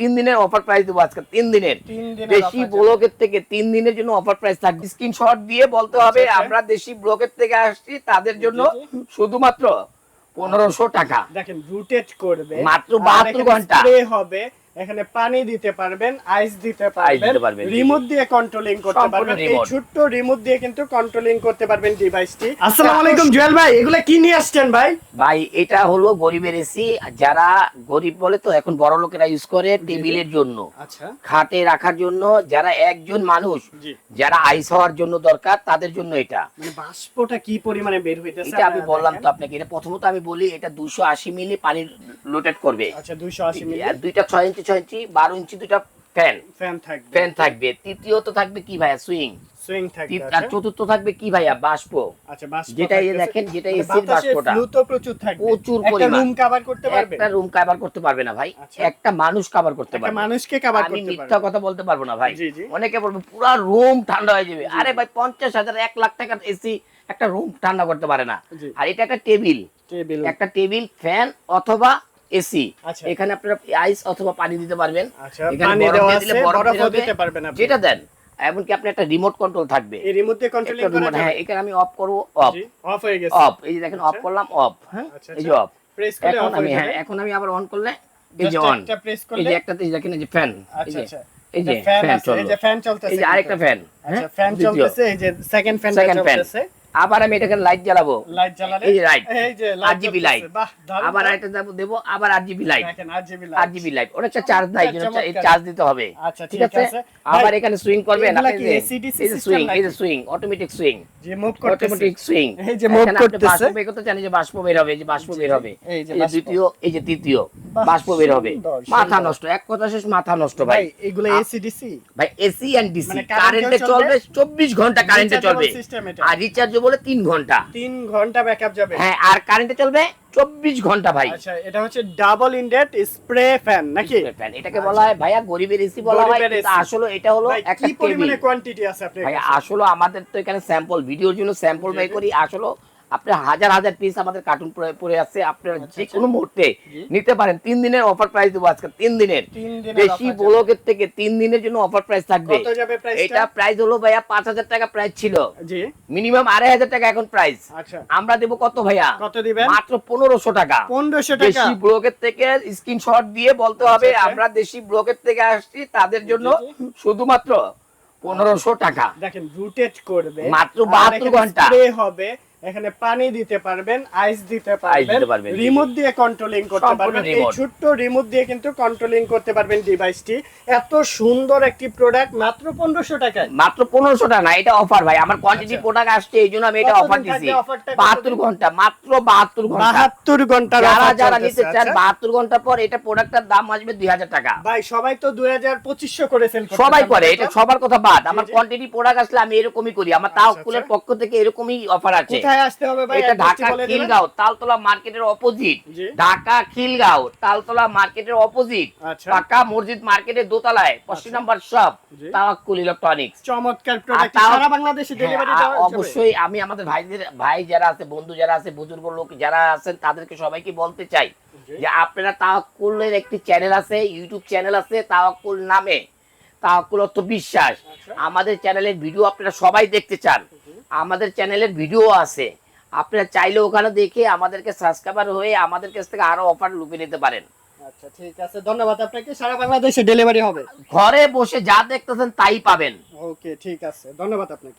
তিন দিনের offer price দেবো আজকে তিন দিনের দেশি ব্লকের থেকে তিন দিনের জন্য অফার প্রাইস থাকবে। স্ক্রিনশট দিয়ে বলতে হবে আচ্ছা। আমরা দেশি ব্লকের থেকে আসছি তাদের জন্য শুধুমাত্র পনেরোশো টাকা। দেখেন রুটেট করবে। মাত্র বাহাত্তর ঘণ্টা। হবে এখানে পানি দিতে পারবেন আইস দিতে পারবেন। রিমোট দিয়ে কন্ট্রোলিং করতে পারবেন। এই ছোট্ট রিমোট দিয়ে কিন্তু কন্ট্রোলিং করতে পারবেন ডিভাইসটি আসসালামু আলাইকুম জুয়েল ভাই এগুলা কি নিয়ে আসছেন ভাই? ভাই এটা হলো গরিবের এসি যারা গরিব বলে তো এখন বড় লোকেরা ইউজ করে টেবিলের জন্য আচ্ছা। খাটে রাখার জন্য যারা একজন মানুষ যারা আইস হওয়ার জন্য দরকার তাদের জন্য এটা। মানে বাষ্পটা কি পরিমাণে বের হইতেছে এটা আমি বললাম তো আপনাকে এটা প্রথমত আমি বলি এটা দুশো আশি মিলি পানি লোটেড করবে। আচ্ছা 280 মিলি। আর দুইটা ছয় ইঞ্চি ছয় ইঞ্চি বারো ইঞ্চি ফ্যান। ফ্যান থাকবে। ফ্যান থাকবে। তৃতীয়ত থাকবে কি ভাইয়া? সুইং। সুইং থাকবে আর আচ্ছা। চতুর্থ থাকবে কি ভাইয়া? বাষ্প। আচ্ছা বাষ্প যেটা এই দেখেন, যেটা মানে এসির বাষ্পটা। flow তো প্রচুর থাকবে। প্রচুর একটা রুম কভার করতে পারবে? একটা রুম কভার করতে পারবে না ভাই। আচ্ছা। একটা মানুষ কভার করতে একটা পারবে। মানুষকে কভার আমি মিথ্যা কথা বলতে পারব না ভাই। অনেকে বলবে পুরো রুম ঠান্ডা হয়ে যাবে। আরে ভাই পঞ্চাশ হাজার এক লাখ টাকার এসি একটা রুম ঠান্ডা করতে পারে না। আর এটা একটা টেবিল। টেবিল। একটা টেবিল ফ্যান অথবা এসি। আচ্ছা। এখানে আপনারা আইস অথবা পানি দিতে পারবেন। আচ্ছা এখানে বরফ দিলে বরফ। দিতে পারবেন যেটা দেন এমনকি আপনি একটা রিমোট কন্ট্রোল থাকবে। এই রিমোট দিয়ে কন্ট্রোলিং করা হ্যাঁ এখানে আমি অফ করব অফ অফ হয়ে গেছে। অফ এই যে দেখেন অফ আচ্ছা। করলাম অফ হ্যাঁ এই যে। অফ প্রেস করলে এখন অফ আমি হয়ে হ্যাঁ যাবে। এখন আমি আবার অন করলে এই যে অন একটা প্রেস এই যে একটা এই দেখেন এই যে ফ্যান এই আচ্ছা যে আচ্ছা। এই যে ফ্যান চলল এই যে ফ্যান চলতেছে এই যে আরেকটা ফ্যান আচ্ছা ফ্যান চলতেছে এই যে সেকেন্ড ফ্যান সেকেন্ড ফ্যান চলতেছে। আবার আমি এটাকে লাইট জ্বালাবো লাইট জ্বালালে এই যে লাইট এই যে RGB লাইট আবার দেবো দেবো আবার RGB light RGB light ওটা একটা চার্জ নাই যেটা চার্জ দিতে হবে আচ্ছা, ঠিক আছে। আবার এখানে সুইং করবেন এই যে সুইং এই যে সুইং অটোমেটিক সুইং যে মুভ করতেছে অটোমেটিক সুইং এই যে move করতেছে। বাষ্প বের করতে এই যে বাষ্প বের হবে এই যে বাষ্প বের হবে এই এই যে দ্বিতীয় এই যে তৃতীয় বাষ্প বের হবে মাথা নষ্ট এক কথা শেষ মাথা নষ্ট ভাই এগুলো আ- এসিডিসি ভাই এসি এন্ড ডিসি মানে কারেন্টে চলবে চলবে, 24 ঘণ্টা কারেন্টে চলবে system এটা। আর রিচার্জেবল 3 ঘণ্টা। তিন ঘণ্টা ব্যাকআপ যাবে। হ্যাঁ আর কারেন্টে চলবে 24 ঘণ্টা ভাই। আচ্ছা এটা হচ্ছে ডাবল ইনডেট স্প্রে ফ্যান নাকি? ফ্যান এটাকে বলা হয় ভাইয়া গরিবের এসি বলা হয় আসলে এটা হলো একটা পরিমাণে কোয়ান্টিটি আছে আপনার ভাই আসলে আমাদের তো এখানে স্যাম্পল ভিডিওর জন্য স্যাম্পল বাই করি আসলে আপনার হাজার হাজার পিস আমাদের কার্টুন পড়ে আছে। আপনারা যে কোনো মুহূর্তে নিতে পারেন। তিন দিনের অফার প্রাইস দেবো আজকে তিন দিনের। বেশি ব্লকের থেকে তিন দিনের জন্য অফার প্রাইস থাকবে। এটা প্রাইস হলো ভাইয়া পাঁচ হাজার টাকা প্রাইস ছিল। মিনিমাম আড়াই হাজার টাকা এখন প্রাইস আচ্ছা। আমরা দেবো কত ভাইয়া? কত দিবেন? মাত্র পনেরোশো টাকা। পনেরোশো টাকা। দেশি ব্লকের থেকে স্ক্রিনশট দিয়ে বলতে হবে আচ্ছা, আচ্ছা। আমরা দেশি ব্লকের থেকে আসছি তাদের জন্য শুধুমাত্র পনেরোশো টাকা। দেখেন রুটেট করবে। মাত্র আর 72 এখানে ঘণ্টা। হবে। এখানে পানি দিতে পারবেন আইস দিতে পারবেন রিমোট দিয়ে কন্ট্রোলিং করতে পারবেন এই ছোট্ট রিমোট দিয়ে কিন্তু কন্ট্রোলিং করতে পারবেন ডিভাইসটি এত সুন্দর একটি প্রোডাক্ট মাত্র পনেরোশো টাকায় মাত্র পনেরোশো টাকা না এটা অফার ভাই আমার কোয়ান্টিটি আচ্ছা। প্রোডাক্ট আসছে এই জন্য আমি এটা অফার দিছি offerটা? বাহাত্তর কতদিন? ঘণ্টা মাত্র বাহাত্তর ঘণ্টা বাহাত্তর ঘণ্টার যারা যারা নিতে চান আচ্ছা? বাহাত্তর ঘণ্টা পর এটা প্রোডাক্টের দাম আসবে দুই হাজার টাকা ভাই সবাই তো দুই হাজার পঁচিশশো করে সেল সবাই করে এটা সবার কথা বাদ আমার। কোয়ান্টিটি প্রোডাক্ট আসলে আমি এরকমই করি আমার আচ্ছা, তাওকুলের আচ্ছা। পক্ষ থেকে এরকমই অফার আছে কোথায় আসতে হবে ভাই? এটা ঢাকা খিলগাঁও তালতলা মার্কেটের অপোজিট ঢাকা খিলগাঁও তালতলা মার্কেটের অপোজিট আচ্ছা। মসজিদ মার্কেটের দোতলায় পশ্চিম নাম্বার শপ তাওয়াক্কুল ইলেকট্রনিক্স চমৎকার প্রোডাক্ট সারা বাংলাদেশে ডেলিভারি হ্যাঁ? অবশ্যই আমি আমাদের ভাইদের ভাই যারা আছে বন্ধু যারা আছে বুজুর্গ লোক যারা আছেন তাদেরকে সবাইকে বলতে চাই যে আপনারা তাওয়াক্কুলের একটি চ্যানেল আছে ইউটিউব চ্যানেল আছে তাওয়াক্কুল নামে। তাওয়াক্কুল অর্থ বিশ্বাস। আচ্ছা। আমাদের চ্যানেলের ভিডিও আপনারা সবাই দেখতে চান। আমাদের চ্যানেলের ভিডিও আছে। আপনারা চাইলে ওখানে দেখে আমাদেরকে সাবস্ক্রাইবার হয়ে আমাদের কাছ থেকে আরও অফার লুপে নিতে পারেন। আচ্ছা ঠিক আছে ধন্যবাদ আপনাকে। সারা বাংলাদেশে ডেলিভারি হবে। ঘরে বসে যা দেখতেছেন তাই পাবেন। ওকে ঠিক আছে ধন্যবাদ আপনাকে।